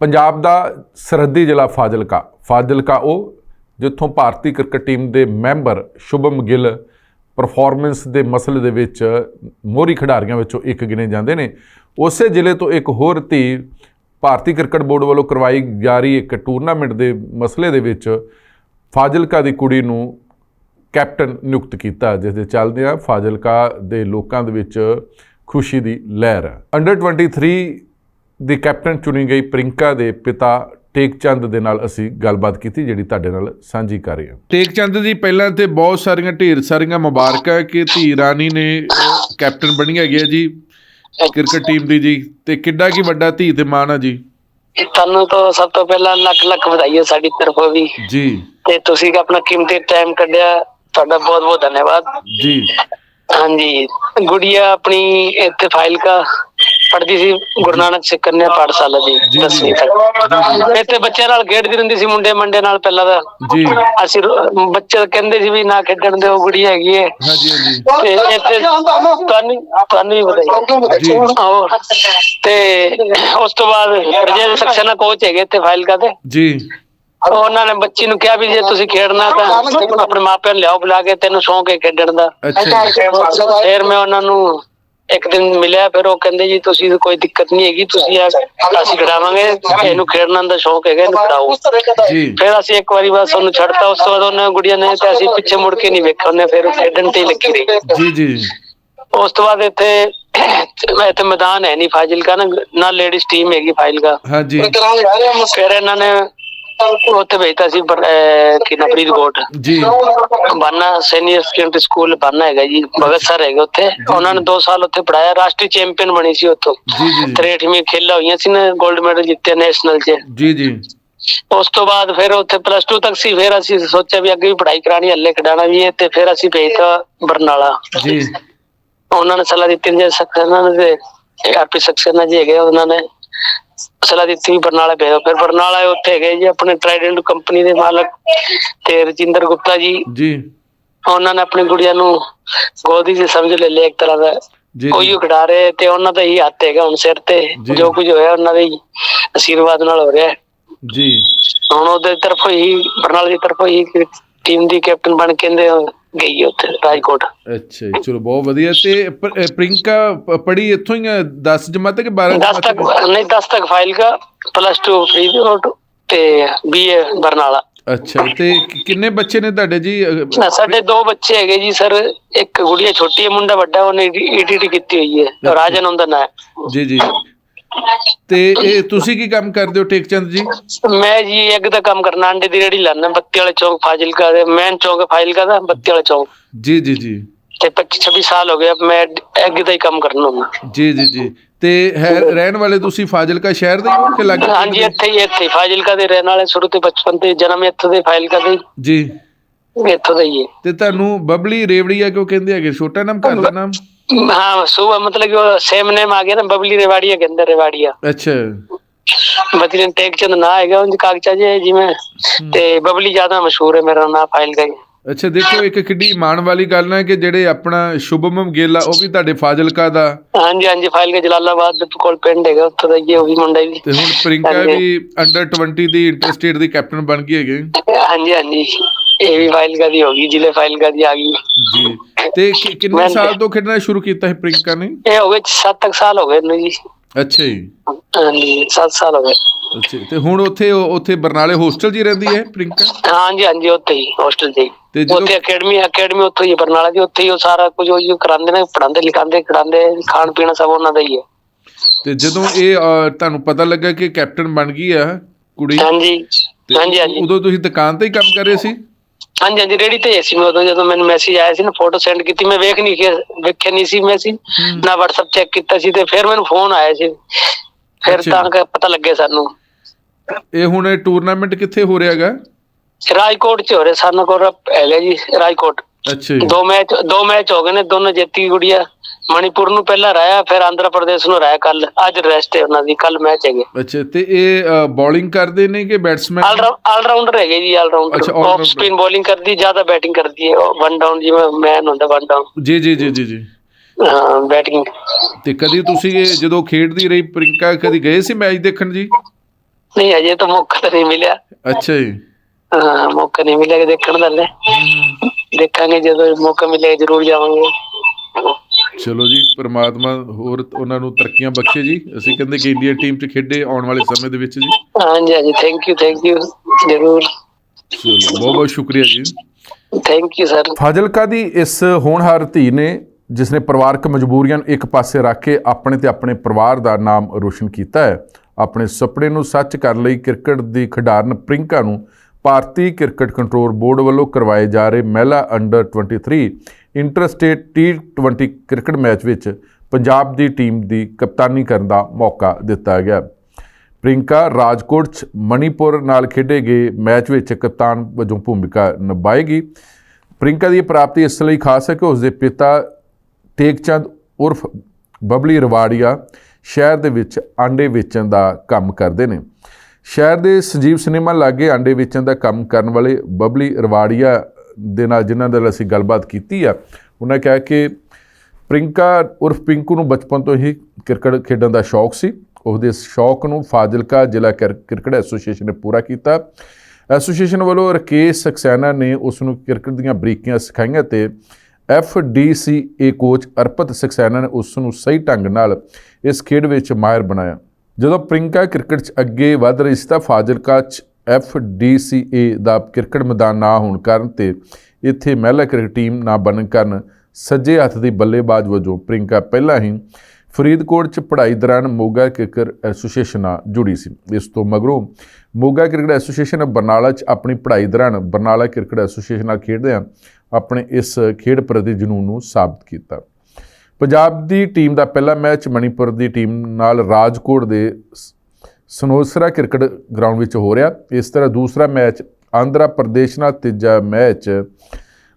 ਪੰਜਾਬ ਦਾ ਸਰਹੱਦੀ ਜ਼ਿਲ੍ਹਾ ਫਾਜ਼ਿਲਕਾ। ਫਾਜ਼ਿਲਕਾ ਉਹ ਜਿੱਥੋਂ ਭਾਰਤੀ ਕ੍ਰਿਕਟ ਟੀਮ ਦੇ ਮੈਂਬਰ ਸ਼ੁਭਮ ਗਿੱਲ ਪਰਫਾਰਮੈਂਸ ਦੇ ਮਸਲੇ ਦੇ ਵਿੱਚ ਮੋਹਰੀ ਖਿਡਾਰੀਆਂ ਵਿੱਚੋਂ ਇੱਕ ਗਿਣੇ ਜਾਂਦੇ ਨੇ। ਉਸੇ ਜ਼ਿਲ੍ਹੇ ਤੋਂ ਇੱਕ ਹੋਰ ਧੀ ਭਾਰਤੀ ਕ੍ਰਿਕਟ ਬੋਰਡ ਵੱਲੋਂ ਕਰਵਾਈ ਜਾ ਰਹੀ ਇੱਕ ਟੂਰਨਾਮੈਂਟ ਦੇ ਮਸਲੇ ਦੇ ਵਿੱਚ ਫਾਜ਼ਿਲਕਾ ਦੀ ਕੁੜੀ ਨੂੰ ਕੈਪਟਨ ਨਿਯੁਕਤ ਕੀਤਾ, ਜਿਸ ਦੇ ਚੱਲਦਿਆਂ ਫਾਜ਼ਿਲਕਾ ਦੇ ਲੋਕਾਂ ਦੇ ਵਿੱਚ ਖੁਸ਼ੀ ਦੀ ਲਹਿਰ। ਹੈ ਅੰਡਰ 23 ਦੀ ਕੈਪਟਨ ਚੁਣੀ ਗਈ ਪ੍ਰਿੰਕਾ ਦੇ ਪਿਤਾ ਟੇਕਚੰਦ ਦੇ ਨਾਲ ਅਸੀਂ ਗੱਲਬਾਤ ਕੀਤੀ ਜਿਹੜੀ ਤੁਹਾਡੇ ਨਾਲ ਸਾਂਝੀ ਕਰ ਰਹੇ ਹਾਂ। ਟੇਕਚੰਦ ਜੀ ਪਹਿਲਾਂ ਤੇ ਬਹੁਤ ਸਾਰੀਆਂ ਢੇਰ ਸਾਰੀਆਂ ਮੁਬਾਰਕਾਂ ਕਿ ਧੀ ਰਾਣੀ ਨੇ ਕੈਪਟਨ ਬਣੀ ਹੈਗੀ ਹੈ ਜੀ ਕ੍ਰਿਕਟ ਟੀਮ ਦੀ ਜੀ। ਤੇ ਕਿੱਡਾ ਕੀ ਵੱਡਾ ਧੀ ਤੇ ਮਾਣ ਆ ਜੀ। ਤੁਹਾਨੂੰ ਤਾਂ ਸਭ ਤੋਂ ਪਹਿਲਾਂ ਲੱਖ ਲੱਖ ਵਧਾਈ ਹੈ ਸਾਡੀ ਤਰਫੋਂ ਵੀ। ਜੀ। ਤੇ ਤੁਸੀਂ ਆਪਣਾ ਕੀਮਤੀ ਟਾਈਮ ਕੱਢਿਆ ਤੁਹਾਡਾ ਬਹੁਤ ਬਹੁਤ ਧੰਨਵਾਦ। ਜੀ। ਹਾਂਜੀ। ਗੁੜੀਆ ਆਪਣੀ ਇੱਥੇ ਫਾਈਲ ਕਾ ਪੜ੍ਹਦੀ ਸੀ ਗੁਰੂ ਨਾਨਕ ਸਿੱਖ ਕੰਨਿਆ ਪਾਠਸ਼ਾਲਾ ਜੀ। ਦਸਵੀਂ ਤੱਕ। ਇੱਥੇ ਬੱਚਿਆਂ ਨਾਲ ਖੇਡਦੀ ਰਹਿੰਦੀ ਸੀ ਮੁੰਡੇ ਮੰਡੇ ਨਾਲ ਪਹਿਲਾਂ ਦਾ ਜੀ। ਅਸੀਂ ਰੋ- ਬੱਚੇ ਕਹਿੰਦੇ ਸੀ ਵੀ ਨਾ ਖੇਡਣ ਦੇ ਉਹ ਗੁੜੀਆ ਹੈਗੀ ਹੈ ਹਾਂਜੀ ਹਾਂਜੀ। ਤੇ ਇੱਥੇ ਤੁਹਾਨੂੰ ਤੁਹਾਨੂੰ ਵੀ ਵਧਾਈ ਜੀ। ਆਹੋ। ਤੇ ਉਸ ਤੋਂ ਬਾਅਦ ਰਜੇ ਸਕਸਨਾ ਕੋਚ ਹੈਗੇ ਇੱਥੇ ਫਾਈਲ ਕਾ ਤੇ ਜੀ ਉਹਨਾਂ ਨੇ ਬੱਚੀ ਨੂੰ ਕਿਹਾ ਵੀ ਜੇ ਤੁਸੀਂ ਖੇਡਣਾ ਤਾਂ ਆਪਣੇ ਮਾਪਿਆਂ ਨੂੰ ਲਿਆਓ ਬੁਲਾ ਕੇ ਤੈਨੂੰ ਸ਼ੌਂਕ ਹੈ ਖੇਡਣ ਦਾ। ਅੱਛਾ ਜੀ। ਫਿਰ ਮੈਂ ਉਹਨਾਂ ਨੂੰ ਇੱਕ ਦਿਨ ਮਿਲਿਆ ਫਿਰ ਉਹ ਕਹਿੰਦੇ ਜੀ ਤੁਸੀਂ ਕੋਈ ਦਿੱਕਤ ਨਹੀਂ ਹੈਗੀ ਤੁਸੀਂ ਆ ਅਸੀਂ ਖਿਡਾਵਾਂਗੇ ਇਹਨੂੰ ਖੇਡਣ ਦਾ ਸ਼ੌਂਕ ਹੈਗਾ ਇਹਨੂੰ ਖਿਡਾਓ ਜੀ। ਫਿਰ ਅਸੀਂ ਇੱਕ ਵਾਰੀ ਬਸ ਉਹਨੂੰ ਛੱਡਤਾ ਉਸ ਤੋਂ ਬਾਅਦ ਉਹਨੇ ਗੁੜੀਆ ਨੇ ਤੇ ਅਸੀਂ ਪਿੱਛੇ ਮੁੜ ਕੇ ਨਹੀਂ ਵੇਖਿਆ ਉਹਨੇ ਫਿਰ ਖੇਡਣ ਤੇ ਲੱਗੀ ਰਹੀ। ਜੀ ਜੀ। ਉਸ ਤੋਂ ਬਾਅਦ ਇੱਥੇ ਇੱਥੇ ਮੈਦਾਨ ਹੈ ਨਹੀਂ ਫਾਜ਼ਿਲਕਾ ਨਾ ਨਾ ਲੇਡੀਜ਼ ਟੀਮ ਹੈਗੀ ਫਾਜ਼ਿਲਕਾ। ਹਾਂਜੀ ਫਿਰ ਇਹਨਾਂ ਨੇ ਉੱਥੇ ਭੇਜਤਾ ਸੀ ਅਹ ਕੀ ਨਾ ਫਰੀਦਕੋਟ। ਜੀ। Bana senior secondary school Bana ਹੈਗਾ ਜੀ ਭਗਤ ਸਰ ਹੈਗੇ ਉੱਥੇ। ਉਹਨਾਂ ਨੇ 2 ਸਾਲ ਉੱਥੇ ਪੜਾਇਆ ਰਾਸ਼ਟਰੀ ਚੈਂਪੀਅਨ ਬਣੀ ਸੀ ਉੱਥੋਂ। ਜੀ ਜੀ 63ਵੀਂ ਖੇਲਾਂ ਹੋਈਆਂ ਸੀ ਨਾ 골ਡ ਮੈਡਲ ਜਿੱਤੇ ਨੈਸ਼ਨਲ 'ਚ। ਜੀ ਜੀ। ਉਸ ਤੋਂ ਬਾਅਦ ਫਿਰ ਉੱਥੇ ਪਲੱਸ 2 ਤੱਕ ਸੀ ਫਿਰ ਅਸੀਂ ਸੋਚਿਆ ਵੀ ਅੱਗੇ ਵੀ ਪੜ੍ਹਾਈ ਕਰਾਣੀ ਹੱਲੇ ਖਿਡਾਣਾ ਵੀ ਹੈ ਤੇ ਫਿਰ ਅਸੀਂ ਭੇਜਤਾ ਬਰਨਾਲਾ। ਜੀ। ਉਹਨਾਂ ਨੇ ਸਲਾਹ ਦਿੱਤੀ ਜੇ ਸਕਸਨਾ ਨੇ ਤੇ ਆਪੀ ਸਕਸਨਾ ਜੀ ਹੈਗੇ ਉਹਨਾਂ ਨੇ ਸਲਾਹ ਦਿੱਤੀ ਵੀ ਬਰਨਾਲਾ ਭੇਜੋ ਫਿਰ ਬਰਨਾਲਾ ਉੱਥੇ ਹੈਗੇ ਜੀ ਆਪਣੇ ਟ੍ਰਾਈਡੈਂਟ ਕੰਪਨੀ ਦੇ ਮਾਲਕ ਤੇ ਰਜਿੰਦਰ ਗੁਪਤਾ ਜੀ। ਜੀ। ਉਹਨਾਂ ਨੇ ਆਪਣੀ ਗੁੜੀਆ ਨੂੰ ਗੋਦੀ 'ਚ ਸਮਝ ਲੈ ਲਿਆ ਇੱਕ ਤਰ੍ਹਾਂ ਦਾ ਜੀ ਕੋਈ ਖਿਡਾ ਰਹੇ ਤੇ ਉਹਨਾਂ ਦਾ ਹੀ ਹੱਥ ਹੈਗਾ ਹੁਣ ਸਿਰ ਤੇ। ਜੀ। ਕੁਝ ਹੋਇਆ ਉਹਨਾਂ ਦੇ ਹੀ ਆਸ਼ੀਰਵਾਦ ਨਾਲ ਹੋ ਰਿਹਾ। ਜੀ। ਹੁਣ ਉਹਦੇ ਤਰਫੋਂ ਹੀ ਬਰਨਾਲਾ ਦੀ ਤਰਫੋਂ ਹੀ ਟੀਮ ਦੀ ਕੈਪਟਨ ਬਣ ਕੇ ਇਹਦੇ ਗਈ ਉੱਥੇ ਰਾਜਕੋਟ। ਅੱਛਾ ਚਲੋ ਬਹੁਤ ਵਧੀਆ। ਤੇ ਪ੍ਰਿੰਕਾ ਪੜੀ ਇੱਥੋਂ ਹੀ 10 ਜਮਾਤ ਕਿ 12 10 ਤੱਕ ਨਹੀਂ 10 ਤੱਕ ਫਾਈਲ ਦਾ ਪਲੱਸ 2 ਫਰੀਦਕੋਟ ਤੇ ਬੀਏ ਬਰਨਾਲਾ। ਅੱਛਾ ਤੇ ਕਿੰਨੇ ਬੱਚੇ ਨੇ ਤੁਹਾਡੇ ਜੀ? ਸਾਡੇ ਦੋ ਬੱਚੇ ਹੈਗੇ ਜੀ ਸਰ। ਇੱਕ ਗੁੜੀਆ ਛੋਟੀ ਹੈ ਮੁੰਡਾ ਵੱਡਾ ਉਹਨੇ ਈਟੀਟੀ ਕੀਤੀ ਹੋਈ ਹੈ। ਰਾਜਨ ਉਹਦਾ ਨਾਮ ਜੀ ਜੀ। ਤੇ ਇਹ ਤੁਸੀਂ ਕੀ ਕੰਮ ਕਰਦੇ ਹੋ ਟੇਕਚੰਦ ਜੀ? ਮੈਂ ਜੀ ਐਗ ਦਾ ਕੰਮ ਕਰਨਾ ਅੰਡੇ ਦੀ ਰੇੜੀ ਲਾਣਾ ਬੱਤੀ ਵਾਲੇ ਚੌਕ ਫਾਜ਼ਿਲਕਾ ਦੇ ਮੇਨ ਚੌਕ ਹੈ ਫਾਜ਼ਿਲਕਾ ਦਾ ਬੱਤੀ ਵਾਲੇ ਚੌਕ। ਜੀ ਜੀ ਜੀ। ਤੇ 25 26 ਸਾਲ ਹੋ ਗਏ ਮੈਂ ਐਗ ਦਾ ਹੀ ਕੰਮ ਕਰਨਾ ਹੁੰਦਾ ਜੀ ਜੀ ਜੀ। ਤੇ ਹੈ ਰਹਿਣ ਵਾਲੇ ਤੁਸੀਂ ਫਾਜ਼ਿਲਕਾ ਸ਼ਹਿਰ ਦੇ ਹੀ ਹੋ ਕਿ ਲੱਗੇ? ਹਾਂਜੀ ਇੱਥੇ ਹੀ ਇੱਥੇ ਹੀ, ਫਾਜ਼ਿਲਕਾ ਦੇ ਰਹਿਣ ਵਾਲੇ ਸ਼ੁਰੂ ਤੋਂ ਬਚਪਨ ਤੇ ਜਨਮ ਇੱਥੋਂ ਦੇ ਫਾਜ਼ਿਲਕਾ ਦੇ ਜੀ। ਹੀ, ਇੱਥੋਂ ਦਾ ਹੀ ਹੈ। ਤੇ ਤੁਹਾਨੂੰ ਬਬਲੀ ਰੇਵੜੀਆ ਕਿਉਂ ਕਹਿੰਦੇ ਹੈਗੇ? ਛੋਟਾ ਨਾਮ ਘਰ ਦਾ ਨਾਮ? हाँ सुबह मतलब कि वो सेम नेम आ गया ना बबली रेवाड़िया के अंदर रेवाड़िया ਅੱਛਾ बतरीन टेक चंद ना आएगा उनके कागजा जी है जी में ते बबली ज्यादा मशहूर है मेरा नाम फाइल का ही ਅੱਛਾ ਦੇਖੋ ਇੱਕ ਕਿੱਡੀ ਮਾਣ ਵਾਲੀ ਗੱਲ ਹੈ ਕਿ ਜਿਹੜੇ ਆਪਣਾ ਸ਼ੁਭਮਮ ਗਿੱਲ ਆ ਉਹ ਵੀ ਤੁਹਾਡੇ ਫਾਜ਼ਿਲਕਾ ਦਾ हाँ जी हाँ जी फाइल का जलालाबाद कोल पिंड है उत्थों दा ये वो भी मुंडा भी ਤੇ ਹੁਣ ਪ੍ਰਿੰਕਾ ਵੀ ਅੰਡਰ 20 ਦੀ ਇੰਟਰਸਟੇਟ ਦੀ ਕੈਪਟਨ ਬਣ ਗਈ ਹੈਗੇ हाँ जी ਇਹ ਵੀ ਫਾਈਲਗਾ ਦੀ ਹੋ ਗਈ ਜ਼ਿਲ੍ਹੇ ਫਾਈਲਗਾ ਦੀ ਆ ਗਈ। ਜੀ। ਤੇ ਕਿੰਨੇ ਸਾਲ ਤੋਂ ਖੇਡਣਾ ਸ਼ੁਰੂ ਕੀਤਾ ਹੈ ਪ੍ਰਿੰਕਾ ਨੇ? ਇਹ ਹੋ ਗਏ 7 ਸਾਲ ਹੋ ਗਏ ਨੇ ਜੀ। ਅੱਛਾ ਜੀ। ਹਾਂਜੀ 7 ਸਾਲ ਹੋ ਗਏ। ਅੱਛਾ ਤੇ ਹੁਣ ਉੱਥੇ ਉੱਥੇ ਬਰਨਾਲੇ ਹੋਸਟਲ 'ਚ ਰਹਿੰਦੀ ਹੈ ਪ੍ਰਿੰਕਾ ਹਾਂਜੀ ਹਾਂਜੀ ਉੱਥੇ ਹੀ ਹੋਸਟਲ ਤੇ ਉੱਥੇ ਅਕੈਡਮੀ ਅਕੈਡਮੀ ਉੱਥੇ ਹੀ ਹੈ, ਬਰਨਾਲਾ ਦੀ ਉੱਥੇ ਹੀ ਉਹ ਸਾਰਾ ਕੁਝ ਉਹ ਹੀ ਕਰਾਉਂਦੇ ਨੇ ਪੜਾਉਂਦੇ ਲਿਖਾਉਂਦੇ ਖਿਡਾਉਂਦੇ ਖਾਣ ਪੀਣਾ ਸਭ ਉਹਨਾਂ ਦਾ ਹੀ ਹੈ। ਤੇ ਜਦੋਂ ਇਹ ਤੁਹਾਨੂੰ ਪਤਾ ਲੱਗਾ ਕਿ ਕੈਪਟਨ ਬਣ ਗਈ ਆ ਕੁੜੀ? ਹਾਂਜੀ ਜੀ ਹਾਂਜੀ ਹਾਂਜੀ। ਉਦੋਂ ਤੁਸੀਂ ਦੁਕਾਨ ਤੇ ਹੀ ਕੰਮ ਕਰ ਰਹੇ ਸੀ? ਹਾਂਜੀ ਹਾਂਜੀ ਰੇੜੀ ਤੇ ਹੀ ਸੀ ਮੈਂ ਉਦੋਂ ਜਦੋਂ ਮੈਨੂੰ ਮੈਸੇਜ ਆਇਆ ਸੀ ਨਾ ਫੋਟੋ ਸੈਂਡ ਕੀਤੀ ਮੈਂ ਵੇਖ ਨਹੀਂ ਕੇ ਵੇਖਿਆ ਨਹੀਂ ਸੀ ਮੈਸੇਜ ਨਾ WhatsApp ਚੈੱਕ ਕੀਤਾ ਸੀ ਤੇ ਫਿਰ ਮੈਨੂੰ ਫੋਨ ਆਇਆ ਸੀ। ਫਿਰ ਅੱਛਾ। ਤਾਂ ਕਿ ਪਤਾ ਲੱਗੇ ਸਾਨੂੰ। ਇਹ ਹੁਣ ਇਹ ਟੂਰਨਾਮੈਂਟ ਕਿੱਥੇ ਹੋ ਰਿਹਾ ਹੈਗਾ? ਰਾਜਕੋਟ ਚ ਹੋ ਰਿਹਾ ਸਾਨੂੰ ਕੋਲ ਹੈਗਾ ਜੀ ਰਾਜਕੋਟ। ਅੱਛਾ ਜੀ। ਦੋ ਮੈਚ ਦੋ ਮੈਚ ਹੋ ਗਏ ਨੇ ਦੋਨੋਂ ਜਿੱਤੀ ਗੁੜੀਆ। ਮਣੀਪੁਰ ਨੂੰ ਪਹਿਲਾਂ ਰਾਇਆ ਫਿਰ ਆਂਧਰਾ ਪ੍ਰਦੇਸ਼ ਨੂੰ ਰਾਇਆ ਕੱਲ ਅੱਜ ਰੈਸਟ ਹੈ ਉਹਨਾਂ ਦੀ ਕੱਲ ਮੈਚ ਹੈਗੇ। ਅੱਛਾ ਤੇ ਇਹ ਬੋਲਿੰਗ ਕਰਦੇ ਨੇ ਕਿ ਬੈਟਸਮੈਨ ਆਲ ਰਾਊਂਡਰ ਹੈਗੇ ਜੀ ਆਲ ਰਾਊਂਡਰ ਅੱਛਾ, ਆਫ। ਸਪਿਨ ਬੋਲਿੰਗ ਕਰਦੀ ਜ਼ਿਆਦਾ ਬੈਟਿੰਗ ਕਰਦੀ ਹੈ ਵਨ ਡਾਊਨ ਜਿਵੇਂ ਮੈਨ ਹੁੰਦਾ ਵਨ ਡਾਊਨ ਜੀ ਜੀ ਜੀ ਜੀ ਜੀ। ਹਾਂ ਬੈਟਿੰਗ ਤੇ ਕਦੀ ਤੁਸੀਂ ਇਹ ਜਦੋਂ ਖੇਡਦੀ ਰਹੀ ਪ੍ਰਿੰਕਾ ਕਦੀ ਗਏ ਸੀ ਮੈਚ ਦੇਖਣ ਜੀ? ਨਹੀਂ ਅਜੇ ਤਾਂ ਮੌਕਾ ਨਹੀਂ ਮਿਲਿਆ। ਅੱਛਾ ਜੀ। ਹਾਂ ਮੌਕਾ ਨਹੀਂ ਮਿਲਿਆ ਦੇਖਣ ਦਾ ਲੈ। ਦੇਖਾਂਗੇ ਜਦੋਂ ਮੌਕਾ ਮਿਲੇਗਾ ਜ਼ਰੂਰ ਜਾਵਾਂਗੇ। ਚਲੋ ਜੀ ਪ੍ਰਮਾਤਮਾ ਹੋਰ ਉਹਨਾਂ ਨੂੰ ਤਰੱਕੀਆਂ ਬਖਸ਼ੇ ਜੀ। ਅਸੀਂ ਕਹਿੰਦੇ ਕਿ ਇੰਡੀਆ ਟੀਮ 'ਚ ਖੇਡੇ ਆਉਣ ਵਾਲੇ ਸਮੇਂ ਦੇ ਵਿੱਚ ਜੀ। ਹਾਂਜੀ ਹਾਂਜੀ ਥੈਂਕ ਯੂ ਥੈਂਕ ਯੂ ਜ਼ਰੂਰ। ਚਲੋ ਬਹੁਤ ਬਹੁਤ ਸ਼ੁਕਰੀਆ ਜੀ। ਥੈਂਕ ਯੂ ਸਰ ਫਾਜ਼ਿਲਕਾ ਦੀ ਇਸ ਹੋਣਹਾਰ ਧੀ ਨੇ ਜਿਸ ਨੇ ਪਰਿਵਾਰਕ ਮਜਬੂਰੀਆਂ ਨੂੰ ਇੱਕ ਪਾਸੇ ਰੱਖ ਕੇ ਆਪਣੇ ਤੇ ਆਪਣੇ ਪਰਿਵਾਰ ਦਾ ਨਾਮ ਰੋਸ਼ਨ ਕੀਤਾ ਹੈ ਆਪਣੇ ਸੁਪਨੇ ਨੂੰ ਸੱਚ ਕਰਨ ਲਈ ਕ੍ਰਿਕਟ ਦੀ ਖਿਡਾਰਨ ਪ੍ਰਿੰਕਾ ਨੂੰ ਭਾਰਤੀ ਕ੍ਰਿਕਟ ਕੰਟਰੋਲ ਬੋਰਡ ਵੱਲੋਂ ਕਰਵਾਏ ਜਾ ਰਹੇ ਮਹਿਲਾ ਅੰਡਰ 23 ਇੰਟਰਸਟੇਟ ਟੀ20 ਕ੍ਰਿਕਟ ਮੈਚ ਵਿੱਚ ਪੰਜਾਬ ਦੀ ਟੀਮ ਦੀ ਕਪਤਾਨੀ ਕਰਨ ਦਾ ਮੌਕਾ ਦਿੱਤਾ ਗਿਆ। ਪ੍ਰਿੰਕਾ ਰਾਜਕੋਟ 'ਚ ਮਣੀਪੁਰ ਨਾਲ ਖੇਡੇ ਗਏ ਮੈਚ ਵਿੱਚ ਕਪਤਾਨ ਵਜੋਂ ਭੂਮਿਕਾ ਨਿਭਾਏਗੀ। ਪ੍ਰਿੰਕਾ ਦੀ ਪ੍ਰਾਪਤੀ ਇਸ ਲਈ ਖਾਸ ਹੈ ਕਿ ਉਸ ਦੇ ਪਿਤਾ ਟੇਕਚੰਦ ਉਰਫ ਬਬਲੀ ਰਵਾੜੀਆ ਸ਼ਹਿਰ ਦੇ ਵਿੱਚ ਆਂਡੇ ਵੇਚਣ ਦਾ ਕੰਮ ਕਰਦੇ ਨੇ। ਸ਼ਹਿਰ ਦੇ ਸੰਜੀਵ ਸਿਨੇਮਾ ਲਾਗੇ ਆਂਡੇ ਵੇਚਣ ਦਾ ਕੰਮ ਕਰਨ ਵਾਲੇ ਬਬਲੀ ਰਵਾੜੀਆ ਦੇ ਨਾਲ ਜਿਨ੍ਹਾਂ ਨਾਲ ਅਸੀਂ ਗੱਲਬਾਤ ਕੀਤੀ ਆ, ਉਹਨਾਂ ਕਿਹਾ ਕਿ ਪ੍ਰਿੰਕਾ ਉਰਫ ਪਿੰਕੂ ਨੂੰ ਬਚਪਨ ਤੋਂ ਹੀ ਕ੍ਰਿਕਟ ਖੇਡਣ ਦਾ ਸ਼ੌਕ ਸੀ। ਉਹਦੇ ਸ਼ੌਕ ਨੂੰ ਫਾਜ਼ਿਲਕਾ ਜ਼ਿਲ੍ਹਾ ਕ੍ਰਿ- ਕ੍ਰਿਕਟ ਐਸੋਸੀਏਸ਼ਨ ਨੇ ਪੂਰਾ ਕੀਤਾ। ਐਸੋਸੀਏਸ਼ਨ ਵੱਲੋਂ ਰਕੇਸ਼ ਸਕਸੈਨਾ ਨੇ ਉਸ ਨੂੰ ਕ੍ਰਿਕਟ ਦੀਆਂ ਬਰੀਕੀਆਂ ਸਿਖਾਈਆਂ ਤੇ ਏ ਕੋਚ ਅਰਪਤ ਸਕਸੈਨਾ ਨੇ ਉਸ ਨੂੰ ਸਹੀ ਢੰਗ ਨਾਲ ਇਸ ਖੇਡ ਵਿੱਚ ਮਾਹਿਰ ਬਣਾਇਆ। ਜਦੋਂ ਪ੍ਰਿੰਕਾ ਕ੍ਰਿਕਟ 'ਚ ਅੱਗੇ ਵਧ ਰਹੀ ਸੀ ਤਾਂ ਫਾਜ਼ਿਲਕਾ 'ਚ ਏ ਦਾ ਕ੍ਰਿਕਟ ਮੈਦਾਨ ਨਾ ਹੋਣ ਕਾਰਨ ਤੇ ਇੱਥੇ ਮਹਿਲਾ ਕ੍ਰਿਕਟ ਟੀਮ ਨਾ ਬਣਨ ਕਾਰਨ ਸੱਜੇ ਹੱਥ ਦੀ ਬੱਲੇਬਾਜ਼ ਵਜੋਂ ਪ੍ਰਿੰਕਾ ਪਹਿਲਾਂ ਹੀ ਫਰੀਦਕੋਟ 'ਚ ਪੜ੍ਹਾਈ ਦੌਰਾਨ ਮੋਗਾ ਕ੍ਰਿਕਟ ਐਸੋਸੀਏਸ਼ਨ ਨਾਲ ਜੁੜੀ ਸੀ। ਇਸ ਤੋਂ ਮਗਰੋਂ ਮੋਗਾ ਕ੍ਰਿਕਟ ਐਸੋਸੀਏਸ਼ਨ ਬਰਨਾਲਾ 'ਚ ਆਪਣੀ ਪੜ੍ਹਾਈ ਦੌਰਾਨ ਬਰਨਾਲਾ ਕ੍ਰਿਕਟ ਐਸੋਸੀਏਸ਼ਨ ਨਾਲ ਖੇਡਦਿਆਂ ਆਪਣੇ ਇਸ ਖੇਡ ਪ੍ਰਤੀ ਜਨੂੰਨ ਨੂੰ ਸਾਬਤ ਕੀਤਾ। ਪੰਜਾਬ ਦੀ ਟੀਮ ਦਾ ਪਹਿਲਾ ਮੈਚ ਮਣੀਪੁਰ ਦੀ ਟੀਮ ਨਾਲ ਰਾਜਕੋਟ ਦੇ ਸਨੋਸਰਾ ਕ੍ਰਿਕਟ ਗਰਾਊਂਡ ਵਿੱਚ ਹੋ ਰਿਹਾ। ਇਸ ਤਰ੍ਹਾਂ ਦੂਸਰਾ ਮੈਚ ਆਂਧਰਾ ਪ੍ਰਦੇਸ਼ ਨਾਲ, ਤੀਜਾ ਮੈਚ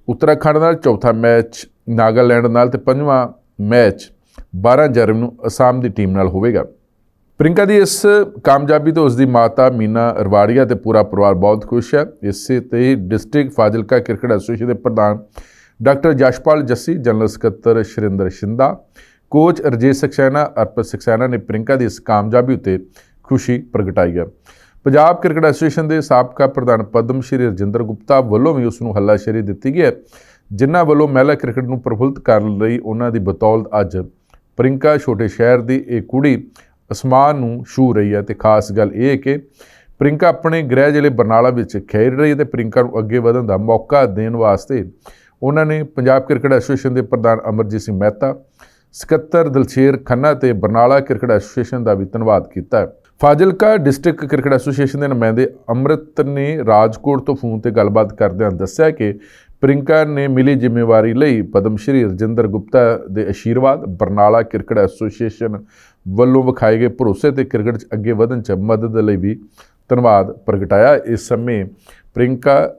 ਉੱਤਰਾਖੰਡ ਨਾਲ, ਚੌਥਾ ਮੈਚ ਨਾਗਾਲੈਂਡ ਨਾਲ ਤੇ ਪੰਜਵਾਂ ਮੈਚ 12 ਜਨਵਰੀ ਨੂੰ ਅਸਾਮ ਦੀ ਟੀਮ ਨਾਲ ਹੋਵੇਗਾ। ਪ੍ਰਿੰਕਾ ਦੀ ਇਸ ਕਾਮਯਾਬੀ ਤੋਂ ਉਸ ਦੀ ਮਾਤਾ ਮੀਨਾ ਰਵਾੜੀਆ ਤੇ ਪੂਰਾ ਪਰਿਵਾਰ ਬਹੁਤ ਖੁਸ਼ ਹੈ। ਇਸੇ ਤੇ ਡਿਸਟ੍ਰਿਕਟ ਫਾਜ਼ਿਲਕਾ ਕ੍ਰਿਕਟ ਐਸੋਸੀਏਸ਼ਨ ਦੇ ਪ੍ਰਧਾਨ ਡਾਕਟਰ ਜਸ਼ਪਾਲ ਜੱਸੀ, ਜਨਰਲ ਸਕੱਤਰ ਸ਼ਰਿੰਦਰ ਸ਼ਿੰਦਾ, ਕੋਚ ਰਜੇਸ਼ ਸਕਸੈਨਾ, ਅਰਪਤ ਸਕਸੈਨਾ ਨੇ ਪ੍ਰਿੰਕਾ ਦੀ ਇਸ ਕਾਮਯਾਬੀ ਉਤੇ ਖੁਸ਼ੀ ਪ੍ਰਗਟਾਈ ਹੈ। ਪੰਜਾਬ ਕ੍ਰਿਕਟ ਐਸੋਸੀਏਸ਼ਨ ਦੇ ਸਾਬਕਾ ਪ੍ਰਧਾਨ ਪਦਮ ਸ਼੍ਰੀ ਰਜਿੰਦਰ ਗੁਪਤਾ ਵੱਲੋਂ ਵੀ ਉਸ ਨੂੰ ਹੱਲਾਸ਼ੇਰੀ ਦਿੱਤੀ ਗਈ ਹੈ, ਜਿਨ੍ਹਾਂ ਵੱਲੋਂ ਮਹਿਲਾ ਕ੍ਰਿਕਟ ਨੂੰ ਪ੍ਰਫੁੱਲਤ ਕਰਨ ਲਈ ਉਹਨਾਂ ਦੀ ਬਤੌਲਤ ਅੱਜ ਪ੍ਰਿੰਕਾ ਛੋਟੇ ਸ਼ਹਿਰ ਦੀ ਇਹ ਕੁੜੀ ਅਸਮਾਨ ਨੂੰ ਛੂ ਰਹੀ ਹੈ ਤੇ ਖਾਸ ਗੱਲ ਇਹ ਹੈ ਕਿ ਪ੍ਰਿੰਕਾ ਆਪਣੇ ਗ੍ਰਹਿ ਜ਼ਿਲ੍ਹੇ ਬਰਨਾਲਾ ਵਿੱਚ ਖੇਡ ਰਹੀ ਹੈ ਤੇ ਪ੍ਰਿੰਕਾ ਨੂੰ ਅੱਗੇ ਵਧਣ ਦਾ ਮੌਕਾ ਦੇਣ ਵਾਸਤੇ ਉਹਨਾਂ ਨੇ ਪੰਜਾਬ ਕ੍ਰਿਕਟ ਐਸੋਸੀਏਸ਼ਨ ਦੇ ਪ੍ਰਧਾਨ ਅਮਰਜੀਤ ਸਿੰਘ ਮਹਿਤਾ, ਸਕੱਤਰ ਦਲਸ਼ੇਰ ਖੰਨਾ ਤੇ ਬਰਨਾਲਾ ਕ੍ਰਿਕਟ ਐਸੋਸੀਏਸ਼ਨ ਦਾ ਵੀ ਧੰਨਵਾਦ ਕੀਤਾ ਫਾਜ਼ਿਲਕਾ ਡਿਸਟ੍ਰਿਕਟ ਕ੍ਰਿਕਟ ਐਸੋਸੀਏਸ਼ਨ ਦੇ ਨੁਮਾਇੰਦੇ ਅੰਮ੍ਰਿਤ ਨੇ ਰਾਜਕੋਟ ਤੋਂ ਫੋਨ ਤੇ ਗੱਲਬਾਤ ਕਰਦਿਆਂ ਦੱਸਿਆ ਕਿ ਪ੍ਰਿੰਕਾ ਨੇ ਮਿਲੀ ਜ਼ਿੰਮੇਵਾਰੀ ਲਈ ਪਦਮ ਸ਼੍ਰੀ ਰਜਿੰਦਰ ਗੁਪਤਾ ਦੇ ਆਸ਼ੀਰਵਾਦ ਬਰਨਾਲਾ ਕ੍ਰਿਕਟ ਐਸੋਸੀਏਸ਼ਨ ਵੱਲੋਂ ਵਿਖਾਏ ਗਏ ਭਰੋਸੇ ਤੇ ਕ੍ਰਿਕਟ 'ਚ ਅੱਗੇ ਵਧਣ 'ਚ ਮਦਦ ਲਈ ਵੀ ਧੰਨਵਾਦ ਪ੍ਰਗਟਾਇਆ। ਇਸ ਸਮੇਂ ਪ੍ਰਿੰਕਾ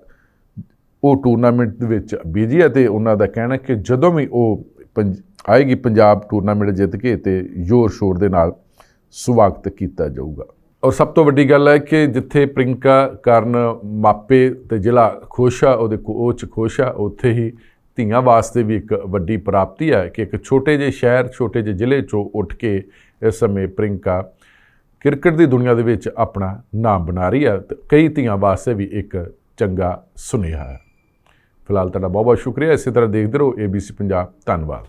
ਉਹ ਟੂਰਨਾਮੈਂਟ ਦੇ ਵਿੱਚ ਬੀਜੀ ਹੈ ਤੇ ਉਹਨਾਂ ਦਾ ਕਹਿਣਾ ਕਿ ਜਦੋਂ ਵੀ ਉਹ ਪੰਜ- ਆਏਗੀ ਪੰਜਾਬ ਟੂਰਨਾਮੈਂਟ ਜਿੱਤ ਕੇ ਤੇ ਜ਼ੋਰ ਸ਼ੋਰ ਦੇ ਨਾਲ ਸਵਾਗਤ ਕੀਤਾ ਜਾਊਗਾ। ਔਰ ਸਭ ਤੋਂ ਵੱਡੀ ਗੱਲ ਹੈ ਕਿ ਜਿੱਥੇ ਪ੍ਰਿੰਕਾ ਕਾਰਨ ਮਾਪੇ ਤੇ ਜ਼ਿਲ੍ਹਾ ਖੁਸ਼ ਆ, ਉਹਦੇ ਕੋਚ ਖੁਸ਼ ਆ, ਉੱਥੇ ਹੀ ਧੀਆਂ ਵਾਸਤੇ ਵੀ ਇੱਕ ਵੱਡੀ ਪ੍ਰਾਪਤੀ ਹੈ ਕਿ ਇੱਕ ਛੋਟੇ ਜਿਹੇ ਸ਼ਹਿਰ, ਛੋਟੇ ਜਿਹੇ ਜ਼ਿਲ੍ਹੇ ਚੋਂ ਉੱਠ ਕੇ ਇਸ ਸਮੇਂ ਪ੍ਰਿੰਕਾ ਕ੍ਰਿਕਟ ਦੀ ਦੁਨੀਆ ਦੇ ਵਿੱਚ ਆਪਣਾ ਨਾਮ ਬਣਾ ਰਹੀ ਹੈ ਤੇ ਕਈ ਧੀਆਂ ਵਾਸਤੇ ਵੀ ਇੱਕ ਚੰਗਾ ਸੁਨੇਹਾ ਹੈ। ਫਿਲਹਾਲ ਤੁਹਾਡਾ ਬਹੁਤ ਬਹੁਤ ਸ਼ੁਕਰੀਆ। ਇਸੇ ਤਰ੍ਹਾਂ ਦੇਖਦੇ ਰਹੋ ABC ਪੰਜਾਬ ਧੰਨਵਾਦ।